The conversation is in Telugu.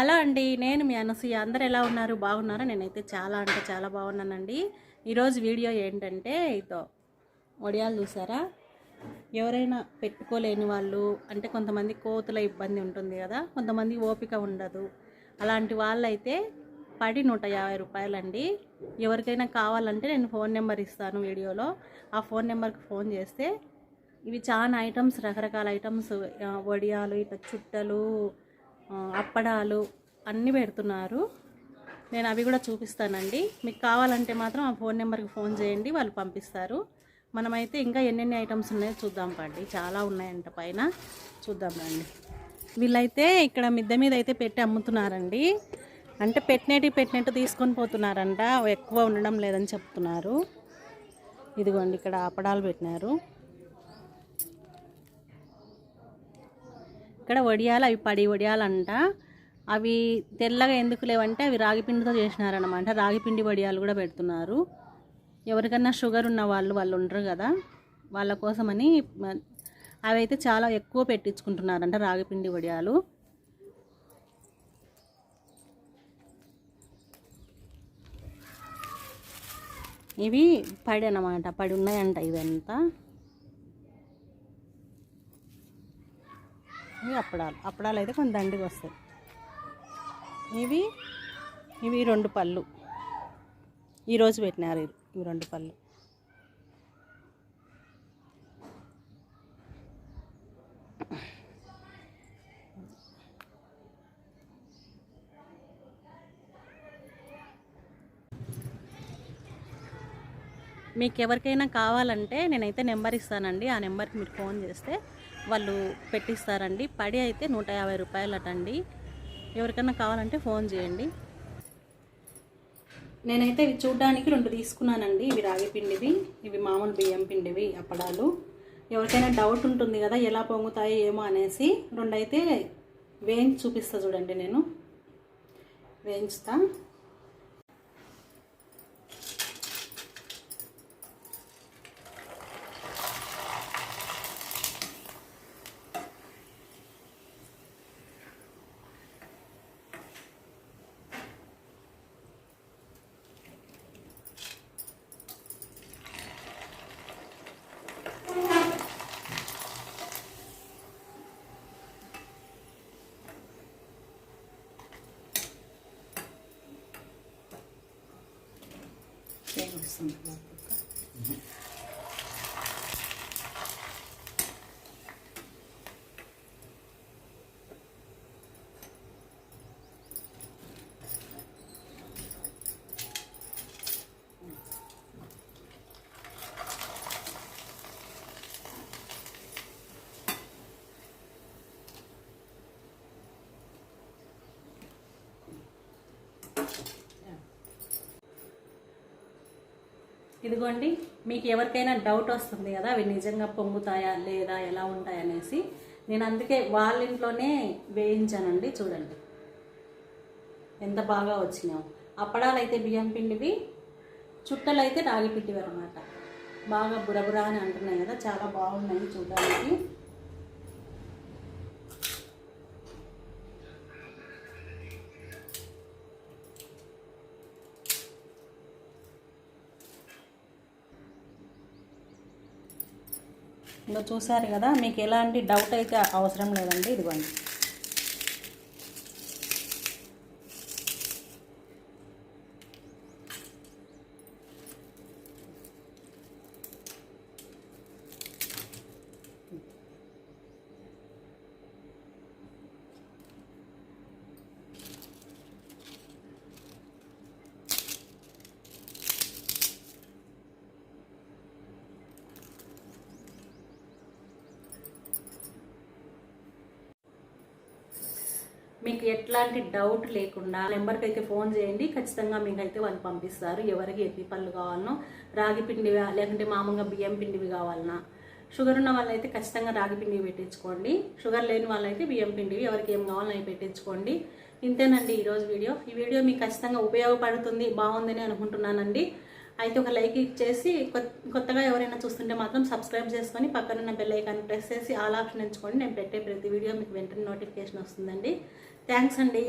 హలో అండి నేను మీ అనసూయ. అందరు ఎలా ఉన్నారు? బాగున్నారా? నేనైతే చాలా అంటే చాలా బాగున్నానండి. ఈరోజు వీడియో ఏంటంటే ఇదో వడియాలు చూసారా? ఎవరైనా పెట్టుకోలేని వాళ్ళు అంటే కొంతమంది కోతుల ఇబ్బంది ఉంటుంది కదా కొంతమంది ఓపిక ఉండదు. అలాంటి వాళ్ళైతే పడి నూట యాభై రూపాయలండి. ఎవరికైనా కావాలంటే నేను ఫోన్ నెంబర్ ఇస్తాను వీడియోలో. ఆ ఫోన్ నెంబర్కి ఫోన్ చేస్తే ఇవి చాలా ఐటమ్స్ రకరకాల ఐటమ్స్ వడియాలు ఇట్లా చుట్టలు అప్పడాలు అన్నీ పెడుతున్నారు. నేను అవి కూడా చూపిస్తానండి. మీకు కావాలంటే మాత్రం ఆ ఫోన్ నెంబర్కి ఫోన్ చేయండి వాళ్ళు పంపిస్తారు. మనమైతే ఇంకా ఎన్నెన్ని ఐటమ్స్ ఉన్నాయో చూద్దాం పండి. చాలా ఉన్నాయంట పైన. చూద్దాం రండి వీళ్ళైతే ఇక్కడ మిద్దె మీద అయితే పెట్టి అమ్ముతున్నారండి. అంటే పెట్టినట్టు పెట్టినట్టు తీసుకొని పోతున్నారంట. ఎక్కువ ఉండడం లేదని చెప్తున్నారు. ఇదిగోండి ఇక్కడ అప్పడాలు పెట్టినారు. ఇక్కడ వడియాలు అవి పడి వడియాలంట. అవి తెల్లగా ఎందుకు లేవంటే అవి రాగిపిండితో చేసినారనమాట రాగిపిండి వడియాలు కూడా పెడుతున్నారు. ఎవరికన్నా షుగర్ ఉన్న వాళ్ళు వాళ్ళు ఉండరు కదా. వాళ్ళ కోసమని మ- అవి అయితే చాలా ఎక్కువ పెట్టించుకుంటున్నారంట రాగిపిండి వడియాలు. ఇవి పడి అన్నమాట. పడి ఉన్నాయంట ఇవంతా. ఇవి అప్పడాలు. అప్పడాలు అయితే కొంచెం దండిగా వస్తాయి. ఇవి ఇవి రెండు పళ్ళు. ఈరోజు పెట్టినారు ఇవి రెండు పళ్ళు. మీకు ఎవరికైనా కావాలంటే నేనైతే నెంబర్ ఇస్తానండి. ఆ నెంబర్కి మీరు ఫోన్ చేస్తే వాళ్ళు పెట్టిస్తారండి. పడి అయితే నూట యాభై రూపాయలు అటండి ఎవరికైనా కావాలంటే ఫోన్ చేయండి. నేనైతే ఇవి చూడ్డానికి రెండు తీసుకున్నానండి. ఇవి రాగి పిండివి ఇవి మామూలు బియ్యం పిండివి అప్పడాలు. ఎవరికైనా డౌట్ ఉంటుంది కదా ఎలా పొంగుతాయో ఏమో అనేసి రెండు అయితే వేయించి చూపిస్తా చూడండి నేను. వేయించుతా. 여기서 먹어볼까? Thank you. ఇదిగోండి మీకు ఎవరికైనా డౌట్ వస్తుంది కదా అవి నిజంగా పొంగుతాయా లేదా ఎలా ఉంటాయనేసి నేను అందుకే వాళ్ళ ఇంట్లోనే వేయించానండి చూడండి. ఎంత బాగా వచ్చినావు అప్పడాలు అయితే బియ్యం పిండివి చుట్టలు అయితే రాగి పిండివి అనమాట బాగా బురబురా అని అంటున్నాయి కదా చాలా బాగున్నాయి చూడడానికి. ఇంకా చూసారు కదా మీకు ఎలాంటి డౌట్ అయితే అవసరం లేదండి. ఇదిగోండి. మీకు ఎట్లాంటి డౌట్ లేకుండా నెంబర్కి అయితే ఫోన్ చేయండి. ఖచ్చితంగా మీకు అయితే వాళ్ళు పంపిస్తారు. ఎవరికి ఎన్ని పళ్ళు కావాలనో రాగి పిండివి లేకుంటే మామూలుగా బియ్యం పిండివి కావాలన్నా. షుగర్ ఉన్న వాళ్ళైతే ఖచ్చితంగా రాగి పిండివి పెట్టించుకోండి. షుగర్ లేని వాళ్ళైతే బియ్యం పిండివి ఎవరికి ఏం కావాలో అవి పెట్టించుకోండి. ఇంతేనండి ఈరోజు వీడియో. ఈ వీడియో మీకు ఖచ్చితంగా ఉపయోగపడుతుంది బాగుందని అనుకుంటున్నానండి. అయితే ఒక లైక్ ఇచ్చేసి కొత్తగా ఎవరైనా చూస్తుంటే మాత్రం సబ్స్క్రైబ్ చేసుకొని పక్కనున్న బెల్ ఐకాన్ ప్రెస్ చేసి ఆల్ ఆప్షన్ ఎంచుకోండి నేను పెట్టే ప్రతి వీడియో మీకు వెంటనే నోటిఫికేషన్ వస్తుందండి. థ్యాంక్స్ అండి.